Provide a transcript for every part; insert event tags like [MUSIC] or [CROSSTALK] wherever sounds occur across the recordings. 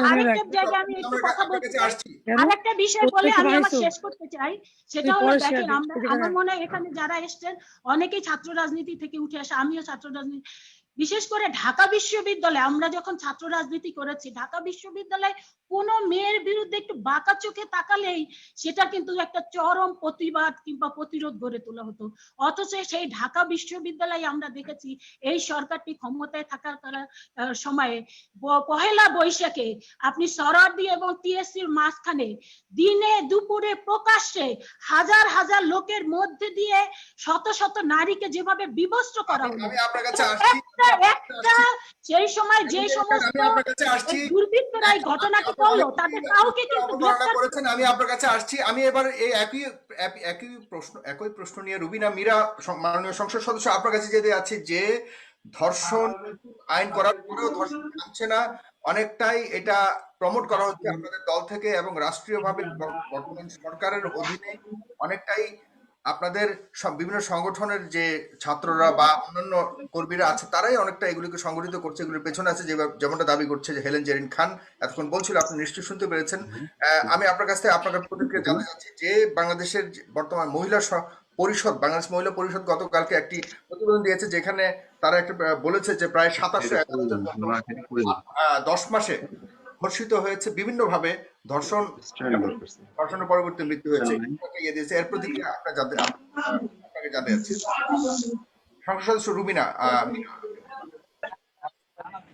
আরেকটা জায়গায় আমি একটু কথা বলতে চাই। আরেকটা বিষয় বলে আমি আমার শেষ করতে চাই। সেটা হলো দেখেন আমরা আমার মনে হয় এখানে যারা এসছেন অনেকেই ছাত্র রাজনীতি থেকে উঠে আসে আমিও ছাত্র রাজনীতি বিশেষ করে ঢাকা বিশ্ববিদ্যালয়ে আমরা যখন ছাত্র রাজনীতি করেছি ঢাকা বিশ্ববিদ্যালয়ে কোন মেয়ের বিরুদ্ধে একটু বাঁকা চোখে তাকালেই সেটা কিন্তু একটা চরম প্রতিবাদ কিংবা প্রতিরোধ গড়ে তোলা হতো। অথচ সেই ঢাকা বিশ্ববিদ্যালয়ে আমরা দেখেছি এই সরকারটি ক্ষমতায় থাকার কারা- সময়ে পহেলা বৈশাখে আপনি সরারদি এবং টিএসসির মাঝখানে দিনে দুপুরে প্রকাশ্যে হাজার হাজার লোকের মধ্যে দিয়ে শত শত নারীকে যেভাবে বিবস্ত্র করা হলো। আপনার কাছে আসছি। একটা সেই সময় যে সমস্ত দুর্বৃত্তরা এই ঘটনাটি করল তাদের কাউকে কিন্তু গ্রেফতার করেছেন আমি আপনার কাছে আসছি। আমি এবার এই একই একই প্রশ্ন একই প্রশ্ন নিয়ে রুবিনা মীরা মাননীয় সংসদ সদস্য আপনার কাছে যেতে যাচ্ছি যে ধর্ষণ আইন করার পরেও ধর্ষণ থামছে না। অনেকটাই এটা প্রমোট করা হচ্ছে আপনাদের দল থেকে এবং রাষ্ট্রীয়ভাবে বর্তমান সরকারের অধীনে অনেকটাই আপনাদের সব বিভিন্ন সংগঠনের যে ছাত্ররা বা অন্যান্য কর্মীরা আছে তারাই অনেকটা এগুলিকে সংগঠিত করছে এগুলির পেছনে আছে যেমনটা দাবি করছে যে হেলেন জেরিন খান এতক্ষণ বলছিল আপনি নিশ্চয়ই শুনতে পেরেছেন। আহ, আমি আপনার কাছ থেকে আপনার প্রতিক্রিয়া জানতে চাচ্ছি যে বাংলাদেশের বর্তমান মহিলা পরিষদ বাংলাদেশ মহিলা পরিষদ গতকালকে একটি প্রতিবেদন দিয়েছে যেখানে তারা একটা বলেছে যে প্রায় সাতাশশো দশ মাসে ধর্ষিত হয়েছে বিভিন্নভাবে ধর্ষণ ধর্ষণের পরবর্তী মৃত্যু হয়েছে। দিয়েছে এর প্রতিক্রিয়া আপনার জানতে আপনাকে জানতে যাচ্ছি সংসদ রুবিনা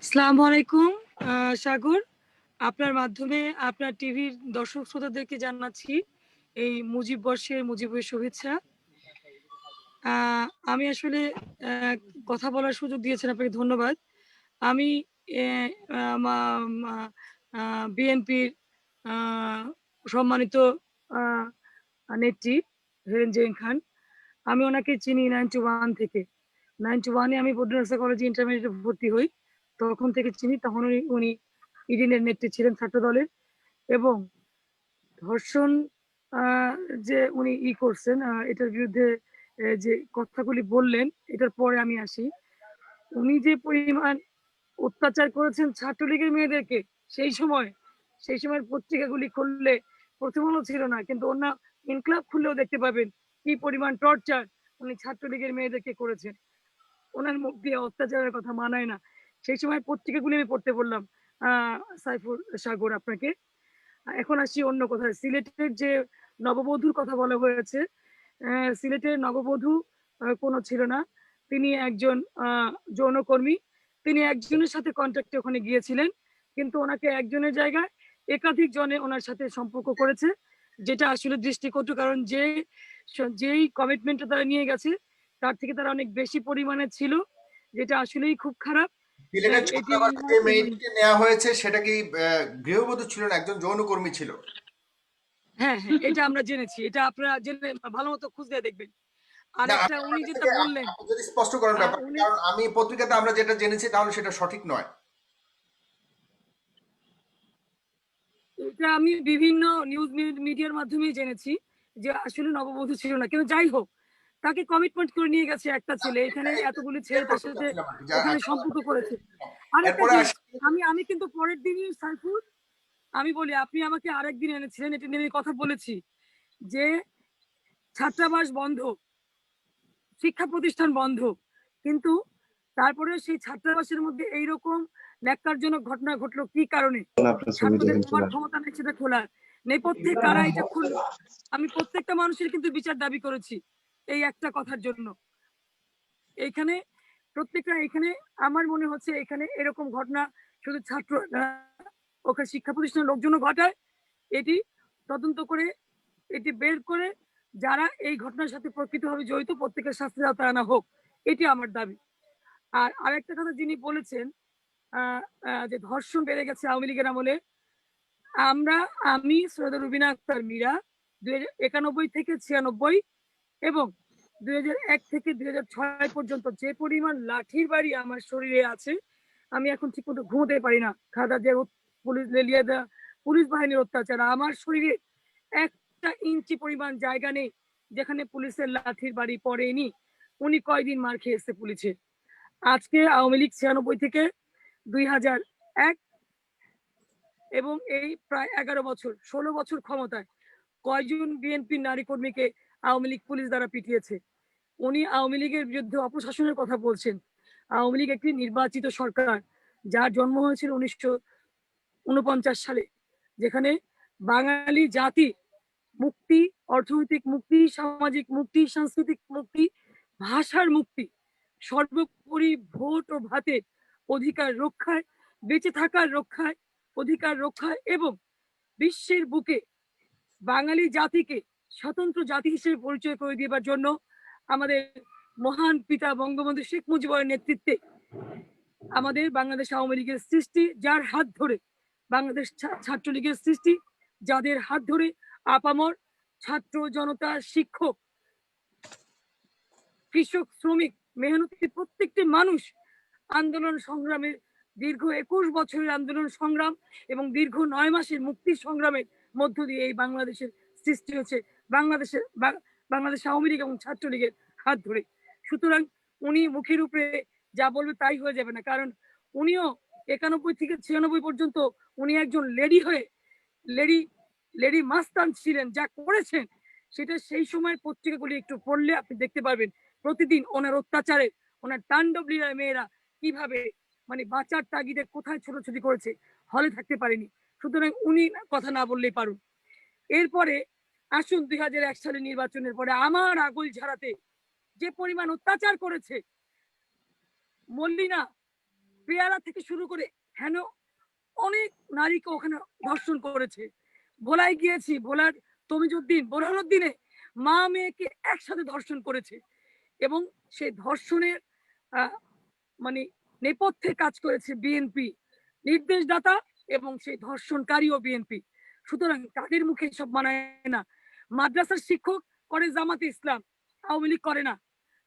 আসসালামু আলাইকুম সাগর। আপনার মাধ্যমে আপনার টিভির দর্শক শ্রোতাদেরকে জানাচ্ছি এই মুজিব বর্ষের মুজিবের শুভেচ্ছা। আহ, আমি আসলে আহ, কথা বলার সুযোগ দিয়েছেন আপনাকে ধন্যবাদ। আমি বিএনপির সম্মানিত নেত্রী হেরেন জেন খান। আমি ওনাকে চিনি নাইনটি ওয়ান থেকে। নাইনটি ওয়ানে আমি বদ্রনাথ কলেজে ইন্টারমিডিয়েটে ভর্তি হই। তখন থেকে চিনি, তখন উনি ইডিনের নেত্রী ছিলেন ছাত্র দলের। এবং ধর্ষণ যে উনি ই করছেন এটার বিরুদ্ধে যে কথাগুলি বললেন, এটার পরে আমি আসি। উনি যে পরিমাণ অত্যাচার করেছেন ছাত্রলীগের মেয়েদেরকে। সেই সময়, সেই সময়ের পত্রিকাগুলি খুললে প্রথম আলো ছিল না, কিন্তু অন্য ইনক্লাব খুললেও দেখতে পাবেন কি পরিমাণ টর্চার উনি ছাত্রলীগের মেয়েদেরকে করেছেন। ওনার মুখ দিয়ে অত্যাচারের কথা মানায় না। সেই সময় পত্রিকাগুলি আমি পড়তে বললাম আহ সাইফুল সাগর আপনাকে। এখন আসি অন্য কথায়। সিলেটের যে নববধূর কথা বলা হয়েছে সিলেটের নববধূ কোনো ছিল না। তিনি একজন যৌনকর্মী। তিনি একজনের সাথে কন্ট্যাক্টে ওখানে গিয়েছিলেন কিন্তু ওনাকে একজনের জায়গায় একাধিক জনে ওনার সাথে সম্পর্ক করেছে যেটা আসলে দৃষ্টিকটু কারণ যে যেই কমিটমেন্টটা তারা নিয়ে গেছে তার থেকে তারা অনেক বেশি পরিমাণে ছিল যেটা আসলেই খুব খারাপ। নেওয়া হয়েছে সেটা কি গৃহবধূ ছিল না একজন যৌনকর্মী ছিল? হ্যাঁ হ্যাঁ এটা আমরা জেনেছি এটা আপনারা জেনে ভালো মতো খুঁজলে দেখবেন। আর না, একটা আমি উনি যেটা বললেন। যদি স্পষ্ট করেন কারণ আমি পত্রিকাতে আমরা যেটা জেনেছি তাহলে সেটা সঠিক নয়। এটা আমি বিভিন্ন নিউজ মিডিয়ার মাধ্যমে জেনেছি যে আসলে নববধূ ছিল না। কিন্তু যাই হোক তাকে কমিটমেন্ট করে নিয়ে গেছে একটা ছেলে। এখানে এতগুলি ছেলে তার সাথে ওখানে সম্পর্ক করেছে। আরেকটা আমি আমি কিন্তু পরের দিনই সাইফুল আমি বলি আপনি আমাকে আরেকদিন এনেছিলেন এটা নিয়ে কথা বলেছি যে ছাত্রাবাস বন্ধ। শিক্ষা প্রতিষ্ঠান বন্ধ। কিন্তু তারপরে সেই ছাত্রাবাসের মধ্যে এইরকম ন্যাক্কারজনক ঘটনা ঘটলো কি কারণে? ছাত্রদের ক্ষমতা নেই সেটা খোলার নেপথ্যে কারা এটা খুললো আমি প্রত্যেকটা মানুষের কিন্তু বিচার দাবি করেছি এই একটা কথার জন্য। এখানে প্রত্যেকটা এখানে আমার মনে হচ্ছে এখানে এরকম ঘটনা শুধু ছাত্র ওখানে শিক্ষা প্রতিষ্ঠানের লোকজনও ঘটায়। এটি তদন্ত করে এটি বের করে যারা এই ঘটনার সাথে প্রকৃতভাবে জড়িত প্রত্যেকের শাস্তি আওতায় আনা হোক, এটি আমার দাবি। আর আরেকটা কথা যিনি বলেছেন যে ধর্ষণ বেড়ে গেছে আওয়ামী লীগের আমলে, আমরা, আমি, সৈয়দ রুবিনা আক্তার, মীরা দুই একানব্বই থেকে ছিয়ানব্বই এবং দুই এক থেকে দুই ছয় পর্যন্ত যে পরিমাণ লাঠির বাড়ি আমার শরীরে আছে, আমি এখন ঠিক মতো ঘুমোতে পারি না। খাদা যে পুলিশ লেলিয়া দেওয়া পুলিশ বাহিনীর অত্যাচার, আমার শরীরে একটা ইঞ্চি পরিমাণ জায়গা নেই, যেখানে পুলিশের লাঠির বাড়ি পড়েনি। উনি কয়দিন মার খেয়েছে পুলিশে? আজকে আওয়ামী লীগ ছিয়ানব্বই থেকে দুই হাজার এক এবং এই প্রায় এগারো বছর, ষোলো বছর ক্ষমতায় কয়জন বিএনপি নারী কর্মীকে আওয়ামী লীগ পুলিশ দ্বারা পিটিয়েছে? উনি আওয়ামী লীগের বিরুদ্ধে অপশাসনের কথা বলছেন। আওয়ামী লীগ একটি নির্বাচিত সরকার, যার জন্ম হয়েছিল উনিশশো উনপঞ্চাশ সালে, যেখানে বাঙালি জাতি মুক্তি, অর্থনৈতিক মুক্তি, সামাজিক মুক্তি, সাংস্কৃতিক মুক্তি, ভাষার মুক্তি। সর্বোপরি ভোট ও ভাতের অধিকার রক্ষায়, বেঁচে থাকার রক্ষায়, অধিকার রক্ষায় এবং বিশ্বের বুকে বাঙালি জাতিকে স্বতন্ত্র জাতি হিসেবে পরিচয় করে দেবার জন্য আমাদের মহান পিতা বঙ্গবন্ধু শেখ মুজিবের নেতৃত্বে আমাদের বাংলাদেশ আওয়ামী লীগের সৃষ্টি, যার হাত ধরে বাংলাদেশ ছাত্রলীগের সৃষ্টি, যাদের হাত ধরে আপামর ছাত্র জনতা, শিক্ষক, কৃষক, শ্রমিক, মেহনতি প্রত্যেকটি মানুষ আন্দোলন সংগ্রামের দীর্ঘ একুশ বছরের আন্দোলন সংগ্রাম এবং দীর্ঘ নয় মাসের মুক্তি সংগ্রামের মধ্য দিয়ে এই বাংলাদেশের সৃষ্টি হয়েছে। বাংলাদেশের বাংলাদেশ আওয়ামী লীগ এবং ছাত্রলীগের হাত ধরে। সুতরাং উনি মুখের উপরে যা বলবে তাই হয়ে যাবে না। কারণ উনিও একানব্বই থেকে ছিয়ানব্বই পর্যন্ত উনি একজন লেডি হয়ে, লেডি লেডি মাস্তান ছিলেন, যা করেছেন, সেটা সেই সময়ের পত্রিকাগুলি একটু পড়লে আপনি দেখতে পারবেন। প্রতিদিন ওনার অত্যাচারে, ওনার তাণ্ডব লীলায় মেয়েরা কীভাবে মানে বাঁচার তাগিদে কোথায় ছোটাছুটি করেছে, হলে থাকতে পারেনি। সুতরাং উনি কথা না বললেই পারুন। এরপরে আসুন দুই হাজার এক সালের নির্বাচনের পরে আমার আগুল ঝাড়াতে যে পরিমাণ অত্যাচার করেছে মল্লিনা পেয়ারা থেকে শুরু করে হেন অনেক নারীকে ওখানে ধর্ষণ করেছে। ভোলায় গিয়েছি ভোলার তমিজুদ্দিন, বোরহানুদ্দিনে মা মেয়েকে একসাথে ধর্ষণ করেছে এবং সেই ধর্ষণের মানে নেপথ্যে কাজ করেছে বিএনপি নির্দেশদাতা এবং সেই ধর্ষণকারীও বিএনপি সুতরাং তাদের মুখে সব মানায় না মাদ্রাসার শিক্ষক করে জামাতে ইসলাম, আওয়ামী লীগ করে না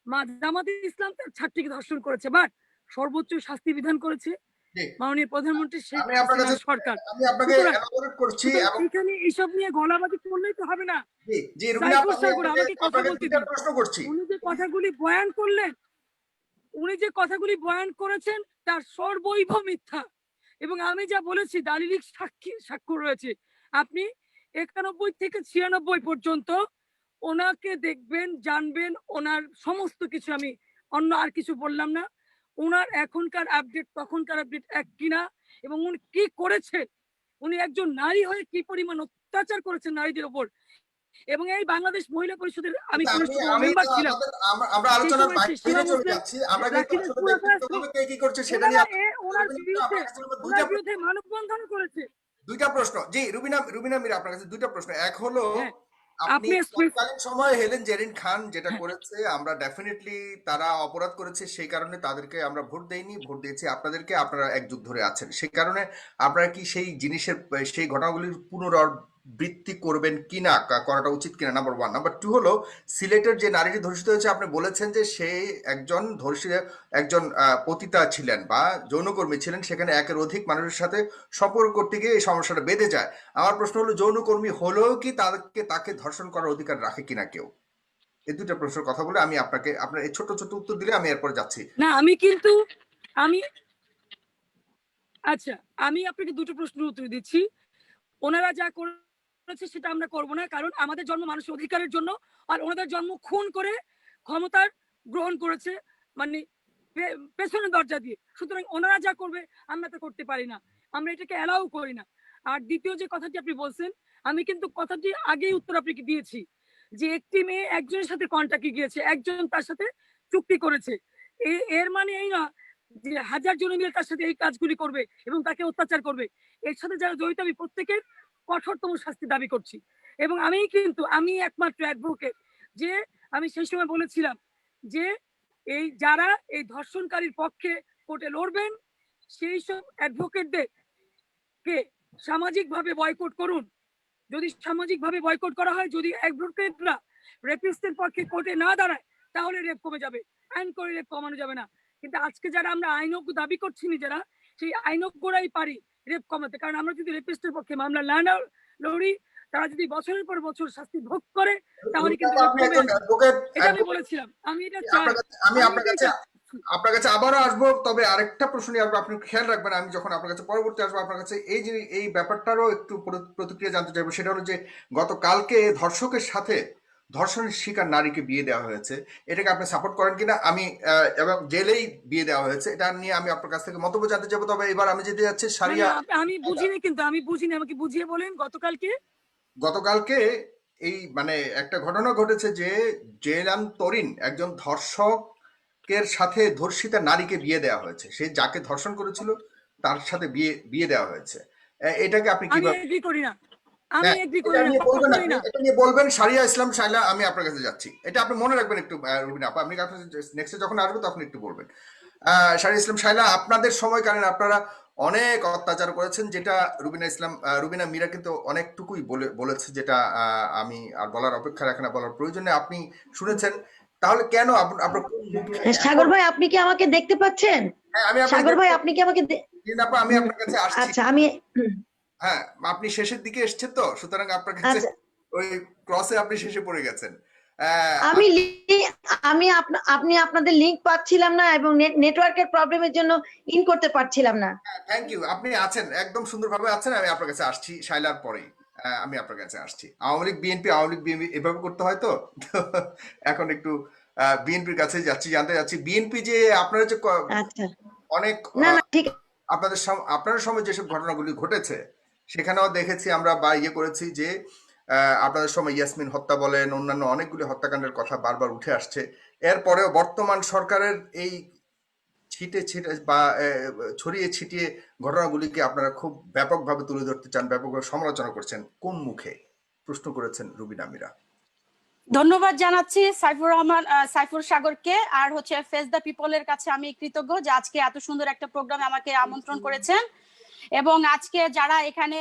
মা জামাতে ইসলাম তার ছাত্রীকে ধর্ষণ করেছে, বাট সর্বোচ্চ শাস্তি বিধান করেছে। মাননীয় প্রধানমন্ত্রী শেখ হাসিনার সরকার। আমি আপনাকে করছি এবং এখানে এইসব নিয়ে গলাবাজি করলেই তো হবে না। জি রুবিনা আমাকে কথা বলতে দিন। প্রশ্ন করছি। উনি যে কথাগুলি বয়ান করলেন উনি যে কথাগুলি বয়ান করেছেন তার সর্বৈভ মিথ্যা। এবং আমি যা বলেছি দালিলিক সাক্ষী সাক্ষ্য রয়েছে। আপনি একানব্বই থেকে ছিয়ানব্বই পর্যন্ত ওনাকে দেখবেন জানবেন ওনার সমস্ত কিছু আমি অন্য আর কিছু বললাম না। ওনার এখনকার আপডেট তখনকার আপডেট এক কিনা এবং উনি কি করেছেন? উনি একজন নারী হয়ে কি পরিমাণ অত্যাচার করেছেন নারীদের ওপর? এবং এই বাংলাদেশ মহিলা পরিষদের আমি মেম্বার ছিলাম। আমরা- চলে যাচ্ছি। আমরা কে করছে সেটা নিয়ে ওনার বিরুদ্ধে ওনার বিরুদ্ধে মানববন্ধন করেছে। দুইটা প্রশ্ন। জি রুবিনা রুবিনা মিরা আপনার কাছে দুইটা প্রশ্ন। এক হলো হ্যাঁ, আপনি তৎকালীন সময়ে হেলেন জেরিন খান যেটা। করেছে আমরা ডেফিনেটলি তারা অপরাধ করেছে সেই কারণে তাদেরকে আমরা ভোট দেইনি ভোট দিয়েছি আপনাদেরকে আপনারা এক যুগ ধরে আছেন সেই কারণে আপনারা কি সেই জিনিসের সেই ঘটনাগুলির পুনরাবৃত্তি করবেন কিনা করাটা উচিত কিনা নাম্বার ওয়ান নাম্বার টু হলো, সিলেটের যে নারীটি ধর্ষিত হয়েছে, আপনি বলেছেন যে সে একজন ধর্ষিত একজন পতিতা ছিলেন বা যৌনকর্মী ছিলেন, সেখানে একের অধিক মানুষের সাথে সম্পর্ক করতে গিয়ে এই সমস্যাটা বেঁধে যায়। আমার প্রশ্ন হলো, যৌনকর্মী হলেও কি তাকে তাকে ধর্ষণ করার অধিকার রাখে কিনা কেউ? এই দুটো প্রশ্নের কথা বলে আমি আপনাকে, আপনার এই ছোট ছোট উত্তর দিলে আমি এরপর যাচ্ছি। না, আমি কিন্তু, আমি আচ্ছা আমি আপনাকে দুটো প্রশ্নের উত্তর দিচ্ছি। ওনারা যা করেছে সেটা আমরা করব না। কারণ আমাদের জন্ম মানুষের অধিকারের জন্য, আর ওনাদের জন্ম খুন করে ক্ষমতার গ্রহণ করেছে মানে পেছনের দরজা দিয়ে। সুতরাং ওনারা যা করবে, আমরা তা করতে পারি না। আমরা এটাকে অ্যালাউ করি না। আর দ্বিতীয় যে কথাটি আপনি বলছেন, আমি কিন্তু কথাটি আগেই উত্তর আপনাকে দিয়েছি যে একটি মেয়ে একজনের সাথে কন্ট্যাক্টে গিয়েছে, একজন তার সাথে চুক্তি করেছে। এর মানে এই না যে হাজার জন মিলে তার সাথে এই কাজগুলি করবে এবং তাকে অত্যাচার করবে। এর সাথে যারা জড়িত, আমি প্রত্যেকের কঠোরতম শাস্তি দাবি করছি। এবং আমি কিন্তু, আমি একমাত্র অ্যাডভোকেট যে, আমি সেই সময় বলেছিলাম যে, এই যারা এই ধর্ষণকারীর পক্ষে কোর্টে লড়বেন, সেই সব অ্যাডভোকেটদের কে সামাজিকভাবে বয়কট করুন। যদি সামাজিকভাবে বয়কট করা হয়, যদি অ্যাডভোকেটরা রেপিস্টের পক্ষে কোর্টে না দাঁড়ায়, তাহলে রেপ কমে যাবে। আইন করে রেপ কমানো যাবে না। কিন্তু আজকে যারা আমরা আইনজ্ঞ দাবি করছি নিজেরা সেই আইনজ্ঞরাই পারি রেপ কমাতে। কারণ আমরা যদি রেপিস্টের পক্ষে মামলা না লড়ি তারা যদি বছরের পর বছর শাস্তি ভোগ করে তাহলে কিন্তু এটা আমি বলেছিলাম। আমি এটা চাই আপনার কাছে আমি আপনার কাছে আপনার কাছে আবারও আসব তবে আরেকটা প্রশ্ন আসব। আপনি খেয়াল রাখবেন আমি যখন আপনার কাছে পরবর্তী আসব আপনার কাছে এই যে এই ব্যাপারটারও একটু প্রতিক্রিয়া জানতে চাইব। সেটা হলো যে গতকালকে ধর্ষকের সাথে ধর্ষণের শিকার নারীকে বিয়ে দেওয়া হয়েছে। এটাকে আপনি সাপোর্ট করেন কিনা আমি এবং জেলেই বিয়ে দেওয়া হয়েছে এটা নিয়ে আমি আপনার কাছ থেকে মন্তব্য জানতে চাইব। তবে এবার আমি যেতে যাচ্ছি সারিয়া আমি বুঝিনি কিন্তু আমি বুঝিনি আমাকে বুঝিয়ে বলেন গতকালকে। গতকালকে এই মানে একটা ঘটনা ঘটেছে যে জেলাম তরিন একজন ধর্ষকের সাথে ধর্ষিতা নারীকে বিয়ে দেওয়া হয়েছে। সে যাকে ধর্ষণ করেছিল তার সাথে বিয়ে বিয়ে দেওয়া হয়েছে। এটাকে আপনি আমি কীভাবে করি না। আমি হ্যাঁ, এগ্রি করি না নিয়ে বলবেন করি আপনি, না। এটা নিয়ে বলবেন সারিয়া ইসলাম শাইলা আমি আপনার কাছে যাচ্ছি। এটা আপনি মনে রাখবেন একটু আহ, রুবিনা আপা আপনি নেক্সটে যখন আসবে তখন একটু বলবেন। সারিয়া ইসলাম শাইলা আপনাদের সময়কালীন আপনারা অনেক অত্যাচার করেছেন যেটা রুবিনা ইসলাম রুবিনা মীরা কিন্তু অনেকটুকুই বলে বলেছে যেটা আহ, আমি আর বলার অপেক্ষা রাখে না বলার প্রয়োজনে আপনি শুনেছেন। তাহলে কেন আপনার সাগর ভাই আপনি কি আমাকে দেখতে পাচ্ছেন? হ্যাঁ, আমি সাগর ভাই আপনি কি আমাকে আমি আপনার কাছে আসছি। আচ্ছা আমি হ্যাঁ আপনি শেষের দিকে এসছেন তো? সুতরাং আপনার কাছে আচ্ছা। ওই ক্রসে আপনি শেষে পড়ে গেছেন। আমি আমি আপনি আপনাদের লিংক পাচ্ছিলাম না এবং নেটওয়ার্কের প্রবলেমের জন্য ইন করতে পারছিলাম না। থ্যাংক ইউ আপনি আছেন একদম সুন্দরভাবে আছেন আমি আপনার কাছে আসছি শাইলার পরেই। আমি আপনার কাছে আসছি। আওয়ামী লীগ বিএনপি আওয়ামী লীগ বিএনপি এভাবে করতে হয় তো? [LAUGHS] এখন একটু বিএনপির কাছে যাচ্ছি জানতে যাচ্ছি বিএনপি যে আপনারা যে আচ্ছা। অনেক না না ঠিক আপনাদের আপনার সময় যেসব ঘটনাগুলি ঘটেছে সেখানেও দেখেছি আমরা বা ইয়ে করেছি যে আপনাদের সময় ইয়াসমিন হত্যা বলেন, অন্যান্য অনেকগুলি হত্যাকাণ্ডের কথা বারবার উঠে আসছে। এরপরেও বর্তমান সরকারের এই ছিটে ছিটে বা ছড়িয়ে ছিটিয়ে ঘটনাগুলিকে আপনারা খুব ব্যাপকভাবে তুলে ধরতে চান, ব্যাপকভাবে সমালোচনা করছেন, কোন মুখে? প্রশ্ন করেছেন রুবিনা মিরা ধন্যবাদ জানাচ্ছি সাইফুর রহমান সাইফুর সাগরকে। আর হচ্ছে ফেস দ্য পিপলের কাছে আমি কৃতজ্ঞ যে আজকে এত সুন্দর একটা প্রোগ্রামে আমাকে আমন্ত্রণ করেছেন। এবং আজকে যারা এখানে